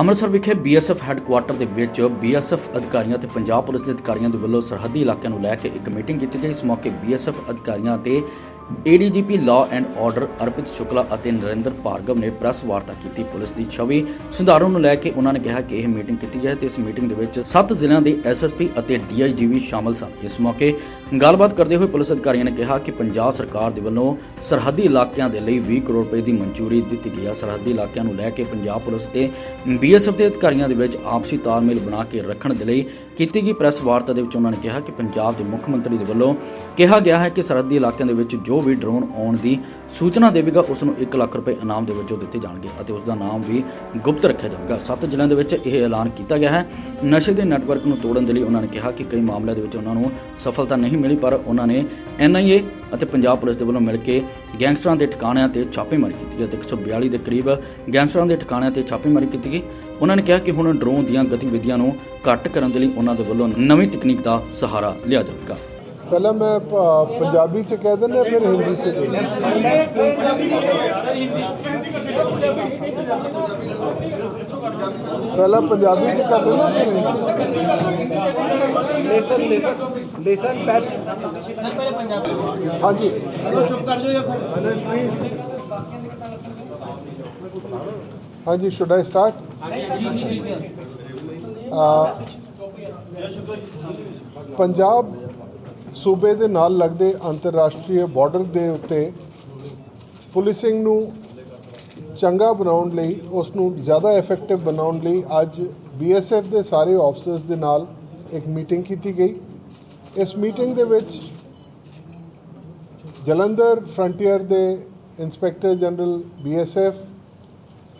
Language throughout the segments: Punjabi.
ਅੰਮ੍ਰਿਤਸਰ ਵਿਖੇ ਬੀਐਸਐਫ ਹੈੱਡਕੁਆਰਟਰ ਦੇ ਵਿੱਚ ਬੀਐਸਐਫ ਅਧਿਕਾਰੀਆਂ ਤੇ ਪੰਜਾਬ ਪੁਲਿਸ ਦੇ ਅਧਿਕਾਰੀਆਂ ਦੇ ਵੱਲੋਂ ਸਰਹੱਦੀ ਇਲਾਕਿਆਂ ਨੂੰ ਲੈ ਕੇ ਇੱਕ ਮੀਟਿੰਗ ਕੀਤੀ ਗਈ। ਇਸ ਮੌਕੇ ਬੀਐਸਐਫ ਅਧਿਕਾਰੀਆਂ ਤੇ ADGP law and order Arpit Shukla ਅਤੇ ਨਰਿੰਦਰ ਭਾਰਗਵ ਨੇ ਪ੍ਰੈਸ ਵਾਰਤਾ ਕੀਤੀ ਪੁਲਿਸ ਦੀ ਛਵੀ। ਸੁਧਾਰਨ ਨੂੰ ਲੈ ਕੇ ਉਹਨਾਂ ਨੇ ਕਿਹਾ ਕਿ ਇਹ ਮੀਟਿੰਗ ਕੀਤੀ ਹੈ ਤੇ ਇਸ ਮੀਟਿੰਗ ਦੇ ਵਿੱਚ 7 ਜ਼ਿਲ੍ਹਿਆਂ ਦੇ ਐਸਐਸਪੀ ਅਤੇ ਡੀਆਈਜੀ ਵੀ ਸ਼ਾਮਲ ਸਨ। ਇਸ ਮੌਕੇ ਗੱਲਬਾਤ ਕਰਦੇ ਹੋਏ ਪੁਲਿਸ ਅਧਿਕਾਰੀਆਂ ਨੇ ਕਿਹਾ ਕਿ ਪੰਜਾਬ ਸਰਕਾਰ ਦੇ ਵੱਲੋਂ ਸਰਹੱਦੀ ਇਲਾਕਿਆਂ ਦੇ ਲਈ 20 ਕਰੋੜ ਰੁਪਏ ਦੀ ਮਨਜ਼ੂਰੀ ਦਿੱਤੀ ਗਈ ਹੈ ਸਰਹੱਦੀ ਇਲਾਕਿਆਂ ਨੂੰ ਲੈ ਕੇ ਪੰਜਾਬ ਪੁਲਿਸ ਤੇ ਬੀਐਸਐਫ ਦੇ ਅਧਿਕਾਰੀਆਂ ਦੇ ਵਿੱਚ ਆਪਸੀ ਤਾਲਮੇਲ ਬਣਾ ਕੇ ਰੱਖਣ ਦੇ ਲਈ ਕੀਤੀ ਗਈ ਪ੍ਰੈਸ ਵਾਰਤਾ ਦੇ ਵਿੱਚ ਉਹਨਾਂ ਨੇ ਕਿਹਾ ਕਿ ਪੰਜਾਬ ਦੇ ਮੁੱਖ ਮੰਤਰੀ ਦੇ ਵੱਲੋਂ ਕਿਹਾ ਗਿਆ ਹੈ ਕਿ ਸਰਹੱਦੀ ਇਲਾਕਿਆਂ ਦੇ ਵਿੱਚ ਜੋ ਵੀ ਡਰੋਨ ਆਉਣ ਦੀ ਸੂਚਨਾ ਦੇਵੇਗਾ ਉਸ ਨੂੰ 1 ਲੱਖ ਰੁਪਏ ਇਨਾਮ ਦੇ ਵਜੋਂ ਦਿੱਤੇ ਜਾਣਗੇ ਅਤੇ ਉਸ ਦਾ ਨਾਮ ਵੀ ਗੁਪਤ ਰੱਖਿਆ ਜਾਵੇਗਾ। ਸੱਤ ਜ਼ਿਲ੍ਹਿਆਂ ਦੇ ਵਿੱਚ ਇਹ ਐਲਾਨ ਕੀਤਾ ਗਿਆ ਹੈ। ਨਸ਼ੇ ਦੇ ਨੈਟਵਰਕ ਨੂੰ ਤੋੜਨ ਦੇ ਲਈ ਉਹਨਾਂ ਨੇ ਕਿਹਾ ਕਿ ਕਈ ਮਾਮਲਿਆਂ ਦੇ ਵਿੱਚ ਉਹਨਾਂ ਨੂੰ ਸਫਲਤਾ ਨਹੀਂ ਮਿਲੀ, ਪਰ ਉਹਨਾਂ ਨੇ ਐਨਆਈਏ ਅਤੇ ਪੰਜਾਬ ਪੁਲਿਸ ਦੇ ਵੱਲੋਂ ਮਿਲ ਕੇ ਗੈਂਗਸਟਰਾਂ ਦੇ ਠਿਕਾਣਿਆਂ ਤੇ ਛਾਪੇਮਾਰੀ ਕੀਤੀ ਗਈ ਅਤੇ 142 ਦੇ ਕਰੀਬ ਗੈਂਗਸਟਰਾਂ ਦੇ ਠਿਕਾਣਿਆਂ ਤੇ ਛਾਪੇਮਾਰੀ ਕੀਤੀ ਗਈ। ਉਹਨਾਂ ਨੇ ਕਿਹਾ ਕਿ ਹੁਣ ਡਰੋਨ ਦੀਆਂ ਗਤੀਵਿਧੀਆਂ ਨੂੰ ਘੱਟ ਕਰਨ ਦੇ ਲਈ ਉਹਨਾਂ ਦੇ ਵੱਲੋਂ ਨਵੀਂ ਤਕਨੀਕ ਦਾ ਸਹਾਰਾ ਲਿਆ ਜਾਵੇਗਾ। ਪਹਿਲਾਂ ਮੈਂ ਪ- ਪੰਜਾਬੀ ਚ ਕਹਿ ਦਿੰਦਾ ਫਿਰ ਹਿੰਦੀ ਚ ਦੇ ਪਹਿਲਾਂ ਪੰਜਾਬੀ ਚ ਕਰ ਲੈਣਾ ਫਿਰ ਹਿੰਦੀ ਚ लेसन लेसन लेसन पैन ਹਾਂਜੀ चुप कर जाओ या ਹਾਂਜੀ ਸ਼ੁਡ ਆਈ ਸਟਾਰਟ ਪੰਜਾਬ ਸੂਬੇ ਦੇ ਨਾਲ ਲੱਗਦੇ ਅੰਤਰਰਾਸ਼ਟਰੀ ਬਾਰਡਰ ਦੇ ਉੱਤੇ ਪੁਲਿਸਿੰਗ ਨੂੰ ਚੰਗਾ ਬਣਾਉਣ ਲਈ, ਉਸ ਨੂੰ ਜ਼ਿਆਦਾ ਇਫੈਕਟਿਵ ਬਣਾਉਣ ਲਈ ਅੱਜ ਬੀਐਸਐਫ ਦੇ ਸਾਰੇ ਆਫਸਰਸ ਦੇ ਨਾਲ ਇੱਕ ਮੀਟਿੰਗ ਕੀਤੀ ਗਈ। ਇਸ ਮੀਟਿੰਗ ਦੇ ਵਿੱਚ ਜਲੰਧਰ ਫਰੰਟੀਅਰ ਦੇ ਇੰਸਪੈਕਟਰ ਜਨਰਲ ਬੀਐਸਐਫ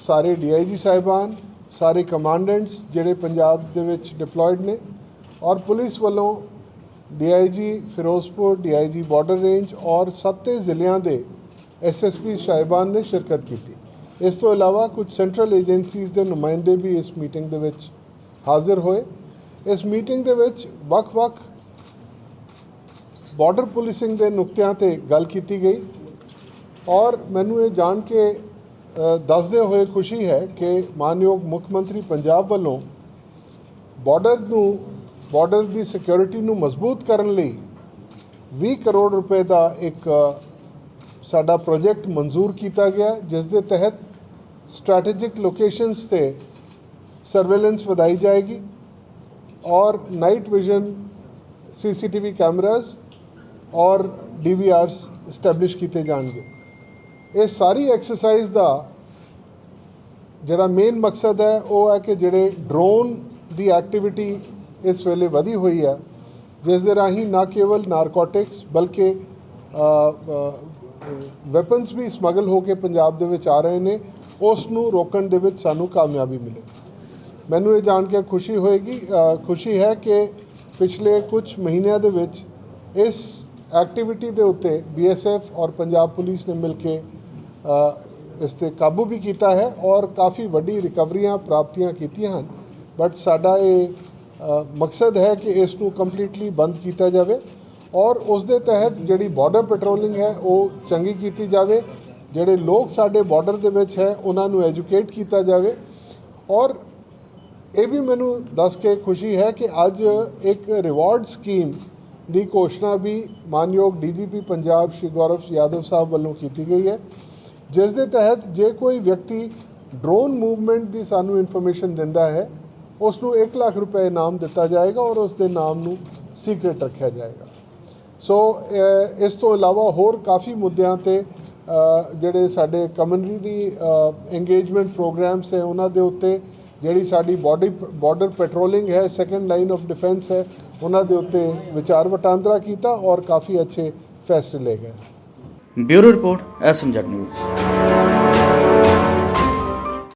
ਸਾਰੇ ਡੀਆਈਜੀ ਸਾਹਿਬਾਨ, ਸਾਰੇ ਕਮਾਂਡੈਂਟਸ ਜਿਹੜੇ ਪੰਜਾਬ ਦੇ ਵਿੱਚ ਡਿਪਲੋਇਡ ਨੇ ਔਰ ਪੁਲਿਸ ਵੱਲੋਂ DIG Ferozepur, DIG border range ਔਰ ਸੱਤੇ ਜ਼ਿਲ੍ਹਿਆਂ ਦੇ ਐਸਐਸਪੀ ਸਾਹਿਬਾਨ ਨੇ ਸ਼ਿਰਕਤ ਕੀਤੀ। ਇਸ ਤੋਂ ਇਲਾਵਾ ਕੁਝ ਸੈਂਟਰਲ ਏਜੰਸੀਜ਼ ਦੇ ਨੁਮਾਇੰਦੇ ਵੀ ਇਸ ਮੀਟਿੰਗ ਦੇ ਵਿੱਚ ਹਾਜ਼ਰ ਹੋਏ। ਇਸ ਮੀਟਿੰਗ ਦੇ ਵਿੱਚ ਵੱਖ-ਵੱਖ ਬਾਰਡਰ ਪੁਲਿਸਿੰਗ ਦੇ ਨੁਕਤਿਆਂ ਤੇ ਗੱਲ ਕੀਤੀ ਗਈ ਔਰ ਮੈਨੂੰ ਇਹ ਜਾਣ ਕੇ ਦੱਸਦੇ ਹੋਏ ਖੁਸ਼ੀ ਹੈ ਕਿ ਮਾਨਯੋਗ ਮੁੱਖ ਮੰਤਰੀ ਪੰਜਾਬ ਵੱਲੋਂ ਬਾਰਡਰ ਨੂੰ ਬਾਰਡਰ ਦੀ ਸਿਕਿਉਰਿਟੀ ਨੂੰ ਮਜ਼ਬੂਤ ਕਰਨ ਲਈ 20 ਕਰੋੜ ਰੁਪਏ ਦਾ ਇੱਕ ਸਾਡਾ ਪ੍ਰੋਜੈਕਟ ਮਨਜ਼ੂਰ ਕੀਤਾ ਗਿਆ ਜਿਸ ਦੇ ਤਹਿਤ ਸਟ੍ਰੈਟੇਜਿਕ ਲੋਕੇਸ਼ਨਸ ਤੇ ਸਰਵੇਲੈਂਸ ਵਧਾਈ ਜਾਏਗੀ ਔਰ ਨਾਈਟ ਵਿਜ਼ਨ ਸੀਸੀਟੀਵੀ ਕੈਮਰਾਜ਼ ਔਰ ਡੀਵੀਆਰਸ ਸਟੈਬਲਿਸ਼ ਕੀਤੇ ਜਾਣਗੇ। ਇਹ ਸਾਰੀ ਐਕਸਰਸਾਈਜ਼ ਦਾ ਜਿਹੜਾ ਮੇਨ ਮਕਸਦ ਹੈ, ਉਹ ਹੈ ਕਿ ਜਿਹੜੇ ਡਰੋਨ ਦੀ ਐਕਟੀਵਿਟੀ ਇਸ ਵੇਲੇ ਵਧੀ ਹੋਈ ਹੈ, ਜਿਸ ਦੇ ਰਾਹੀਂ ਨਾ ਕੇਵਲ ਨਾਰਕੋਟਿਕਸ ਬਲਕਿ ਵੈਪਨਸ ਵੀ ਸਮਗਲ ਹੋ ਕੇ ਪੰਜਾਬ ਦੇ ਵਿੱਚ ਆ ਰਹੇ ਨੇ, ਉਸ ਨੂੰ ਰੋਕਣ ਦੇ ਵਿੱਚ ਸਾਨੂੰ ਕਾਮਯਾਬੀ ਮਿਲੇ। ਮੈਨੂੰ ਇਹ ਜਾਣ ਕੇ ਖੁਸ਼ੀ ਹੋਏਗੀ ਖੁਸ਼ੀ ਹੈ ਕਿ ਪਿਛਲੇ ਕੁਝ ਮਹੀਨਿਆਂ ਦੇ ਵਿੱਚ ਇਸ ਐਕਟੀਵਿਟੀ ਦੇ ਉੱਤੇ ਬੀਐਸਐਫ ਔਰ ਪੰਜਾਬ ਪੁਲਿਸ ਨੇ ਮਿਲ ਕੇ ਇਸ ਤੇ ਕਾਬੂ ਵੀ ਕੀਤਾ ਹੈ ਔਰ ਕਾਫੀ ਵੱਡੀ ਰਿਕਵਰੀਆਂ ਪ੍ਰਾਪਤੀਆਂ ਕੀਤੀਆਂ ਹਨ। ਬਟ ਸਾਡਾ ਇਹ ਮਕਸਦ ਹੈ ਕਿ ਇਸ ਨੂੰ ਕੰਪਲੀਟਲੀ ਬੰਦ ਕੀਤਾ ਜਾਵੇ ਔਰ ਉਸ ਦੇ ਤਹਿਤ ਜਿਹੜੀ ਬਾਰਡਰ ਪੈਟਰੋਲਿੰਗ ਹੈ, ਉਹ ਚੰਗੀ ਕੀਤੀ ਜਾਵੇ। ਜਿਹੜੇ ਲੋਕ ਸਾਡੇ ਬਾਰਡਰ ਦੇ ਵਿੱਚ ਹੈ, ਉਹਨਾਂ ਨੂੰ ਐਜੂਕੇਟ ਕੀਤਾ ਜਾਵੇ। ਔਰ ਇਹ ਵੀ ਮੈਨੂੰ ਦੱਸ ਕੇ ਖੁਸ਼ੀ ਹੈ ਕਿ ਅੱਜ ਇੱਕ ਰਿਵਾਰਡ ਸਕੀਮ ਦੀ ਘੋਸ਼ਣਾ ਵੀ ਮਾਨਯੋਗ ਡੀਜੀਪੀ ਪੰਜਾਬ ਸ਼੍ਰੀ ਗੌਰਵ ਯਾਦਵ ਸਾਹਿਬ ਵੱਲੋਂ ਕੀਤੀ ਗਈ ਹੈ। ਜਿਸ ਦੇ ਤਹਿਤ ਜੇ ਕੋਈ ਵਿਅਕਤੀ ਡਰੋਨ ਮੂਵਮੈਂਟ ਦੀ ਸਾਨੂੰ ਇਨਫੋਰਮੇਸ਼ਨ ਦਿੰਦਾ ਹੈ ਉਸ ਨੂੰ 1 ਲੱਖ ਰੁਪਏ ਇਨਾਮ ਦਿੱਤਾ ਜਾਏਗਾ ਔਰ ਉਸ ਦੇ ਨਾਮ ਨੂੰ ਸੀਕ੍ਰੀਟ ਰੱਖਿਆ ਜਾਏਗਾ। ਸੋ ਇਸ ਤੋਂ ਇਲਾਵਾ ਹੋਰ ਕਾਫੀ ਮੁੱਦਿਆਂ ਤੇ ਜਿਹੜੇ ਸਾਡੇ ਕਮਿਊਨਿਟੀ ਇੰਗੇਜਮੈਂਟ ਪ੍ਰੋਗਰਾਮਸ ਹੈ, ਉਹਨਾਂ ਦੇ ਉੱਤੇ ਜਿਹੜੀ ਸਾਡੀ ਬਾਡੀ ਬਾਰਡਰ ਪੈਟਰੋਲਿੰਗ ਹੈ ਸੈਕੰਡ ਲਾਈਨ ਆਫ ਡਿਫੈਂਸ ਹੈ, ਉਹਨਾਂ ਦੇ ਉੱਤੇ ਵਿਚਾਰ ਵਟਾਂਦਰਾ ਕੀਤਾ ਔਰ ਕਾਫੀ ਅੱਛੇ ਫੈਸਲੇ ਲਏ ਗਏ। Bureau report SMZ news.